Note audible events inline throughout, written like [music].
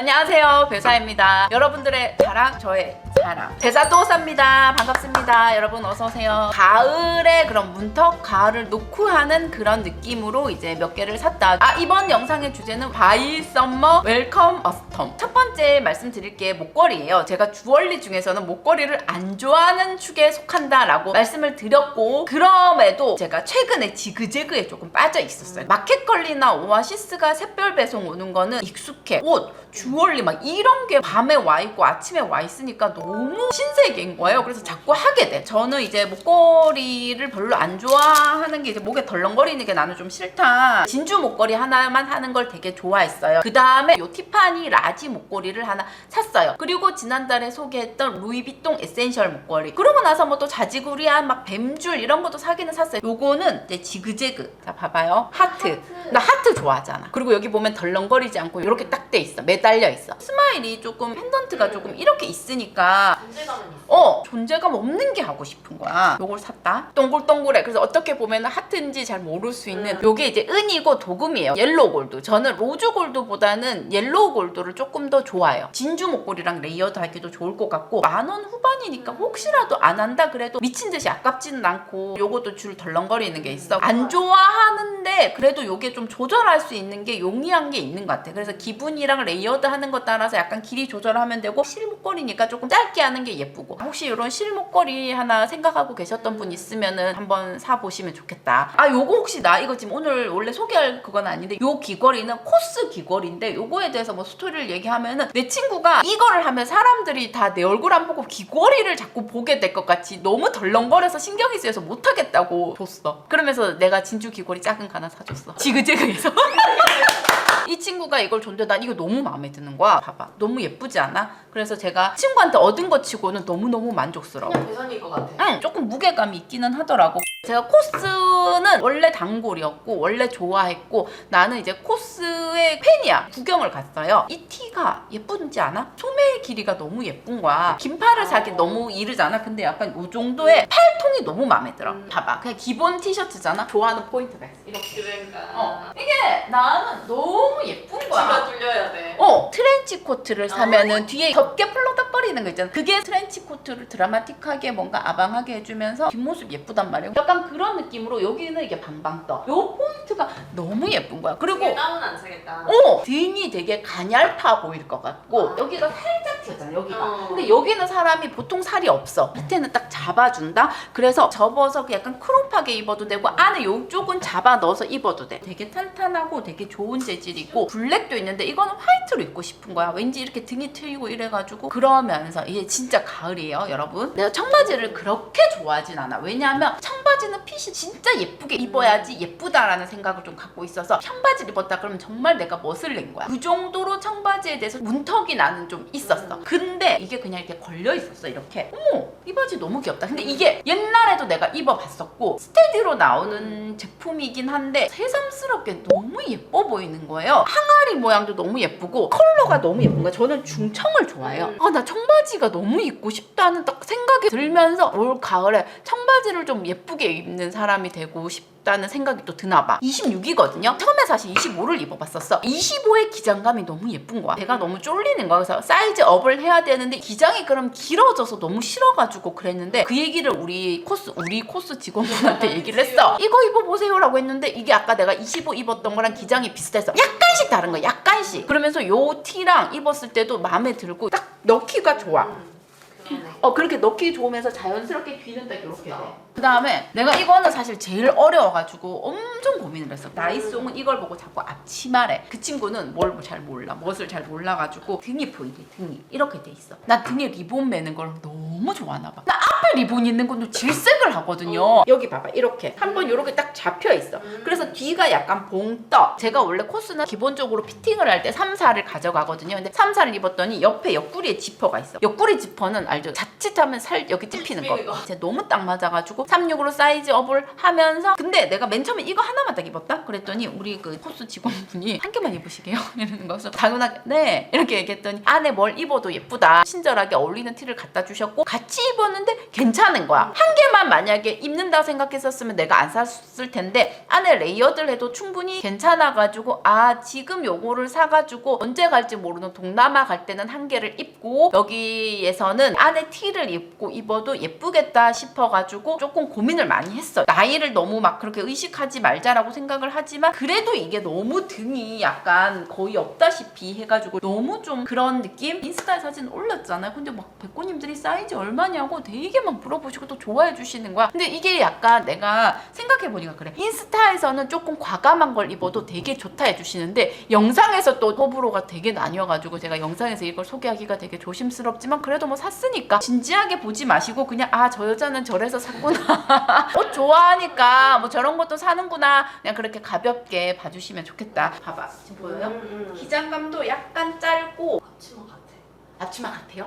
안녕하세요. 배사입니다. 여러분들의 자랑 저의 자랑 대사도사입니다. 반갑습니다. 여러분 어서오세요. 가을에 그런 문턱 가을을 놓고 하는 그런 느낌으로 이제 몇 개를 샀다. 아 이번 영상의 주제는 바이 썸머 웰컴 어스텀. 첫 번째 말씀드릴 게 목걸이에요. 제가 주얼리 중에서는 목걸이를 안 좋아하는 축에 속한다 라고 말씀을 드렸고 그럼에도 제가 최근에 지그재그에 조금 빠져 있었어요. 마켓컬리나 오아시스가 샛별 배송 오는 거는 익숙해. 옷 주얼리 막 이런 게 밤에 와 있고 아침에 와 있으니까 너무 신세계인 거예요. 그래서 자꾸 하게 돼. 저는 이제 목걸이를 별로 안 좋아하는 게 이제 목에 덜렁거리는 게 나는 좀 싫다. 진주 목걸이 하나만 하는 걸 되게 좋아했어요. 그 다음에 요 티파니 라지 목걸이를 하나 샀어요. 그리고 지난달에 소개했던 루이비통 에센셜 목걸이. 그러고 나서 뭐 또 자지구리한 막 뱀줄 이런 것도 사기는 샀어요. 요거는 이제 지그재그. 자 봐봐요. 하트. 나 하트 좋아하잖아. 그리고 여기 보면 덜렁거리지 않고 이렇게 딱 돼 있어. 매달려 있어. 스마일이 조금 펜던트가 조금 이렇게 있으니까 존재감은 있어. 어 존재감 없는 게 하고 싶은 거야. 요걸 샀다. 동글동글해. 그래서 어떻게 보면 하트인지 잘 모를 수 있는 음. 요게 이제 은이고 도금이에요. 옐로우 골드. 저는 로즈 골드보다는 옐로우 골드를 조금 더 좋아해요. 진주 목걸이랑 레이어드 하기도 좋을 것 같고 만 원 후반이니까 혹시라도 안 한다 그래도 미친 듯이 아깝지는 않고 요것도 줄 덜렁거리는 게 있어. 안 좋아하는데 그래도 요게 좀 조절할 수 있는 게 용이한 게 있는 것 같아. 그래서 기분이랑 레이어드 하는 것 따라서 약간 길이 조절하면 되고 실 목걸이니까 조금 짧게 하는 게 예쁘고 혹시 이런 실 목걸이 하나 생각하고 계셨던 분 있으면은 한번 사 보시면 좋겠다. 아 요거 혹시 나 이거 지금 오늘 원래 소개할 그건 아닌데 요 귀걸이는 코스 귀걸이인데 요거에 대해서 뭐 스토리를 얘기하면은 내 친구가 이거를 하면 사람들이 다 내 얼굴 안 보고 귀걸이를 자꾸 보게 될 것 같이 너무 덜렁거려서 신경이 쓰여서 못 하겠다고 줬어. 그러면서 내가 진주 귀걸이 작은 거 하나 사줬어. 지그재그해서. [laughs] 이 친구가 이걸 줬는데 난 이거 너무 마음에 드는 거야. 봐봐. 너무 예쁘지 않아? 그래서 제가 친구한테 얻은 것 치고는 너무너무 만족스러워. 그냥 대선일 것 같아. 응, 조금 무게감이 있기는 하더라고. 제가 코스는 원래 단골이었고 원래 좋아했고 나는 이제 코스의 팬이야. 구경을 갔어요. 이 티가 예쁜지 않아? 소매의 길이가 너무 예쁜 거야. 긴 팔을 사기 너무 이르잖아. 근데 약간 이 정도의 팔통이 너무 마음에 들어. 음. 봐봐. 그냥 기본 티셔츠잖아. 좋아하는 포인트 베스 이렇게. 그러니까. 어. 이게 나는 너무 예쁜 거야. 뚫려야 돼. 어 트렌치 코트를 사면은 뒤에 겹게 플로 덕거리는 거 있잖아. 그게 트렌치 코트를 드라마틱하게 뭔가 아방하게 해주면서 뒷모습 예쁘단 말이야. 약간 그런 느낌으로 여기는 이게 방방 떠 요 포인트가 너무 예쁜 거야. 그리고 다운 안 사겠다. 어! 등이 되게 가냘파 보일 것 같고 아. 여기가 살짝 튀잖아 여기가. 어. 근데 여기는 사람이 보통 살이 없어. 밑에는 딱 잡아준다? 그래서 접어서 그 약간 크롭하게 입어도 되고 안에 요쪽은 잡아 넣어서 입어도 돼. 되게 탄탄하고 되게 좋은 재질이고 블랙도 있는데 이거는 화이트로 입고 싶은 거야. 왠지 이렇게 등이 트이고 이래가지고 그러면 서 이게 진짜 가을이에요 여러분. 내가 청바지를 그렇게 좋아하진 않아. 왜냐하면 청바지는 핏이 진짜 예쁘게 입어야지 예쁘다라는 생각을 좀 갖고 있어서 청바지를 입었다 그러면 정말 내가 멋을 낸 거야. 그 정도로 청바지에 대해서 문턱이 나는 좀 있었어. 근데 이게 그냥 이렇게 걸려 있었어 이렇게. 어머 이 바지 너무 귀엽다. 근데 이게 옛날에도 내가 입어봤었고 스테디로 나오는 제품이긴 한데 새삼스럽게 너무 예뻐 보이는 거예요. 항아리 모양도 너무 예쁘고 컬러가 너무 예쁜 거야. 저는 중청을 좋아해요. 음. 아나 청 바지가 너무 입고 싶다는 딱 생각이 들면서 올 가을에 청바지를 좀 예쁘게 입는 사람이 되고 싶 다는 생각이 또 드나 봐. 26이거든요. 처음에 사실 25를 입어봤었어. 25의 기장감이 너무 예쁜 거야. 배가 너무 쫄리는 거야. 그래서 사이즈 업을 해야 되는데 기장이 그럼 길어져서 너무 싫어가지고 그랬는데 그 얘기를 우리 코스 우리 코스 직원분한테 [laughs] 얘기를 했어. 이거 입어보세요 라고 했는데 이게 아까 내가 25 입었던 거랑 기장이 비슷해서 약간씩 다른 거야. 약간씩. 그러면서 요 티랑 입었을 때도 마음에 들고 딱 넣기가 좋아. 음. 어 그렇게 넣기 좋으면서 자연스럽게 귀는 딱 이렇게 돼. 그 다음에 내가 이거는 사실 제일 어려워가지고 엄청 고민을 했어. 나이송은 이걸 보고 자꾸 앞치마래. 그 친구는 뭘 잘 몰라. 멋을 잘 몰라가지고 등이 보이네 등이 이렇게 돼 있어. 나 등에 리본 매는 걸 너무 좋아하나 봐. 나 앞에 리본 있는 건좀 질색을 하거든요. 여기 봐봐 이렇게 한 번 이렇게 딱 잡혀 있어. 음. 그래서 뒤가 약간 봉 떠. 제가 원래 코스는 기본적으로 피팅을 할 때 3, 4를 가져가거든요. 근데 3, 4를 입었더니 옆에 옆구리에 지퍼가 있어. 옆구리 지퍼는 알죠? 자칫하면 살 여기 찝히는 거. 진짜 너무 딱 맞아가지고 36으로 사이즈 업을 하면서 근데 내가 맨 처음에 이거 하나만 딱 입었다? 그랬더니 우리 그 코스 직원분이 한 개만 입으시게요? [laughs] 이러는 거. 그래서 당연하게 네 이렇게 얘기했더니 안에 뭘 입어도 예쁘다. 친절하게 어울리는 티를 갖다 주셨고 같이 입었는데 괜찮은 거야. 한 개만 만약에 입는다 생각했었으면 내가 안 샀을 텐데 안에 레이어드를 해도 충분히 괜찮아가지고 아 지금 요거를 사가지고 언제 갈지 모르는 동남아 갈 때는 한 개를 입고 여기에서는 안에 티를 입고 입어도 예쁘겠다 싶어가지고 조금 고민을 많이 했어요. 나이를 너무 막 그렇게 의식하지 말자라고 생각을 하지만 그래도 이게 너무 등이 약간 거의 없다시피 해가지고 너무 좀 그런 느낌? 인스타에 사진 올렸잖아요. 근데 막 백고님들이 사이즈 얼마냐고 되게 막 물어보시고 또 좋아해 주시는 거야. 근데 이게 약간 내가 생각해보니까 그래. 인스타에서는 조금 과감한 걸 입어도 되게 좋다 해주시는데 영상에서 또 호불호가 되게 나뉘어가지고 제가 영상에서 이걸 소개하기가 되게 조심스럽지만 그래도 뭐 샀으니까 진지하게 보지 마시고 그냥 아 저 여자는 저래서 샀구나 [laughs] 옷 좋아하니까 뭐 저런 것도 사는구나 그냥 그렇게 가볍게 봐주시면 좋겠다 봐봐 지금 보여요? 음, 음. 기장감도 약간 짧고 앞치마 같아. 앞치마 같아요?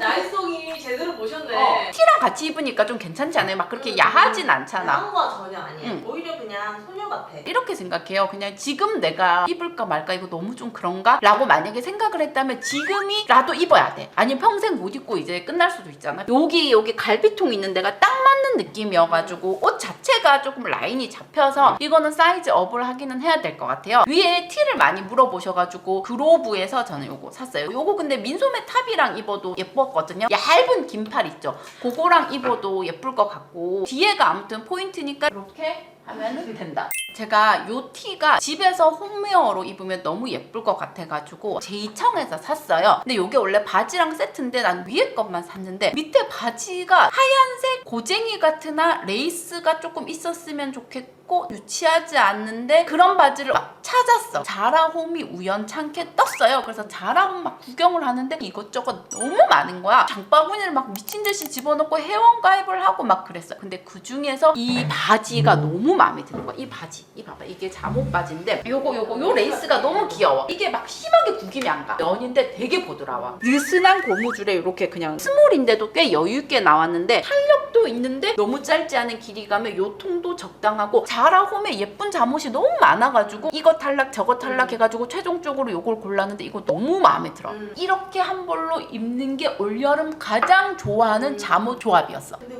나이송이 제대로 어, 보셨네. 티랑 같이 입으니까 좀 괜찮지 않아요? 막 그렇게 음, 야하진 않잖아 야한 거 전혀 아니야. 응. 오히려 그냥 소녀 같아. 이렇게 생각해요. 그냥 지금 내가 입을까 말까 이거 너무 좀 그런가? 라고 만약에 생각을 했다면 지금이라도 입어야 돼. 아니면 평생 못 입고 이제 끝날 수도 있잖아. 여기 여기 갈비통 있는 데가 딱 느낌이어가지고 옷 자체가 조금 라인이 잡혀서 이거는 사이즈 업을 하기는 해야 될 것 같아요. 위에 티를 많이 물어보셔가지고 그로브에서 저는 요거 샀어요. 요거 근데 민소매 탑이랑 입어도 예뻤거든요. 얇은 긴팔 있죠. 그거랑 입어도 예쁠 것 같고 뒤에가 아무튼 포인트니까 이렇게 하면은 된다. 제가 요 티가 집에서 홈웨어로 입으면 너무 예쁠 것 같아가지고 제2청에서 샀어요. 근데 요게 원래 바지랑 세트인데 난 위에 것만 샀는데 밑에 바지가 하얀색 고쟁이 같으나 레이스가 조금 있었으면 좋겠고 유치하지 않는데 그런 바지를 막 찾았어. 자라홈이 우연찮게 떴어요. 그래서 자라홈 막 구경을 하는데 이것저것 너무 많은 거야. 장바구니를 막 미친 듯이 집어넣고 회원 가입을 하고 막 그랬어. 근데 그 중에서 이 바지가 너무 마음에 드는 거야. 이 바지. 이 봐봐. 이게 잠옷 바지인데 요거 요거 요 레이스가 너무 귀여워. 이게 막 심하게 구김이 안 가. 면인데 되게 보드라워. 느슨한 고무줄에 이렇게 그냥 스몰인데도 꽤 여유 있게 나왔는데 탄력도 있는데 너무 짧지 않은 길이감에 요 통도 적당하고 자라 홈에 예쁜 잠옷이 너무 많아가지고 이거 탈락 저거 탈락 해가지고 최종적으로 요걸 골랐는데 이거 너무 마음에 들어. 음. 이렇게 한 벌로 입는 게 올여름 가장 좋아하는 음. 잠옷 조합이었어. 근데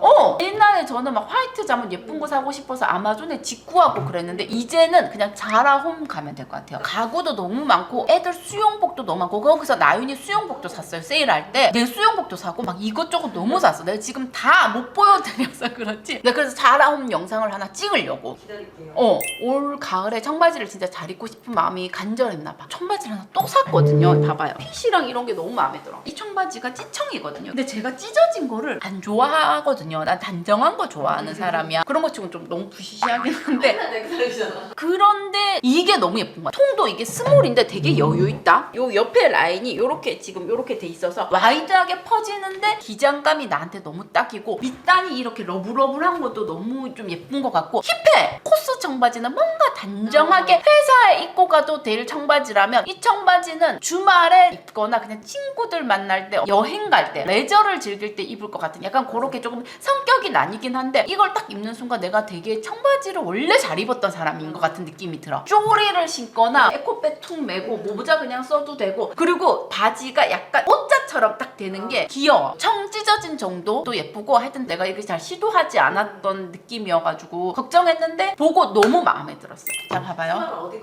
어! 옛날에 저는 막 화이트 잠옷 예쁜 거 사고 싶어서 아마존에 직구하고 그랬는데 이제는 그냥 자라 홈 가면 될 것 같아요. 가구도 너무 많고 애들 수영복도 너무 많고 거기서 나윤이 수영복도 샀어요. 세일할 때 내 수영복도 사고 막 이것저것 너무 샀어. 내가 지금 다 못 보여드려서 [laughs] 그렇지. 내가 그래서 자라 홈 영상을 하나 찍으려고. 기다릴게요. 어, 올 가을에 청바지를 진짜 잘 입고 싶은 마음이 간절했나 봐. 청바지를 하나 또 샀거든요. 봐봐요. 핏이랑 이런 게 너무 마음에 들어. 이 청바지가 찌청이거든요. 근데 제가 찢어진 거를 안 좋아하거든요. 난 단정한 거 좋아하는 사람이야. 그런 것 치고는 좀 너무 부시시하긴 [laughs] 한데 내가 기다리잖아. 그런데 이게 너무 예쁜 거야. 통도 이게 스몰인데 되게 여유 있다. 요 옆에 라인이 요렇게 지금 요렇게 돼 있어서 와이드하게 퍼지는데 기장감이 나한테 너무 딱이고 밑단이 이렇게 러블러블한 것도 너무 좀 예쁜 것 같고 힙해. 코스 청바지는 뭔가 단정하게 회사에 입고 가도 될 청바지라면 이 청바지는 주말에 입거나 그냥 친구들 만날 때 여행 갈 때 레저를 즐길 때 입을 것 같은 약간 그렇게 조금 성격이 나뉘긴 한데 이걸 딱 입는 순간 내가 되게 청바지를 원래 잘 입었던 사람인 것 같은 느낌이 들어. 쪼리를 신거나 에코백 툭 매고 모자 그냥 써도 되고 그리고 바지가 약간 옷 자처럼 딱 되는 게 귀여워. 청 찢어진 정도도 예쁘고 하여튼 내가 이렇게 잘 시도하지 않았던 느낌이어가지고 걱정했는데 보고 너무 마음에 들었어. 자 봐봐요. 어디?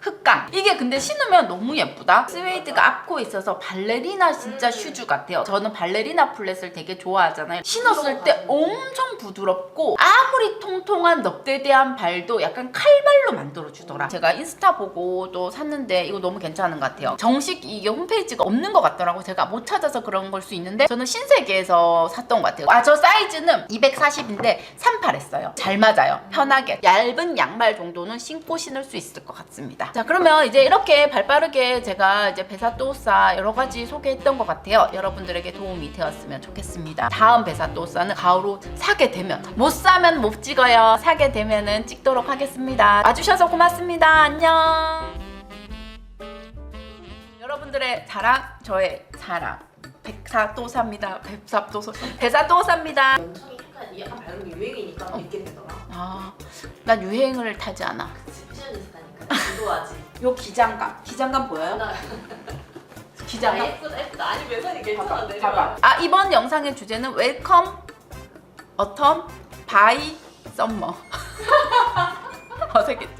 흑강 이게 근데 신으면 너무 예쁘다. 스웨이드가 앞코 있어서 발레리나 진짜 슈즈 같아요. 저는 발레리나 플랫을 되게 좋아하잖아요. 신었을 때 엄청 부드럽고 아무리 통통한 넙대대한 발도 약간 칼발로 만들어주더라. 제가 인스타 보고 또 샀는데 이거 너무 괜찮은 것 같아요. 정식 이게 홈페이지가 없는 것 같더라고. 제가 못 찾아서 그런 걸 수 있는데 저는 신세계에서 샀던 것 같아요. 아 저 사이즈는 240인데 38했어요. 잘 맞아요. 편하게. 얇은 양말 정도는 신고 신을 수 있을 것 같습니다. 자 그러면 이제 이렇게 발빠르게 제가 이제 베사또사 여러 가지 소개했던 것 같아요. 여러분들에게 도움이 되었으면 좋겠습니다. 다음 베사또사는 가을로 사게 되면 못 사면 못 찍어요. 사게 되면은 찍도록 하겠습니다. 와주셔서 고맙습니다. 안녕 여러분들의 자랑 저의 사랑 약간 약간 밝은 게 유행이니까 믿게 되더라. 아, 난 유행을 타지 않아. 좋아하지. 요 기장감, 기장감 보여요? 나 디자인. 예쁘다 예쁘다. 아니 매선이 괜찮아 봐봐, 내려와. 봐봐. 아 이번 영상의 주제는 웰컴 어텀 바이 썸머. 어색했죠?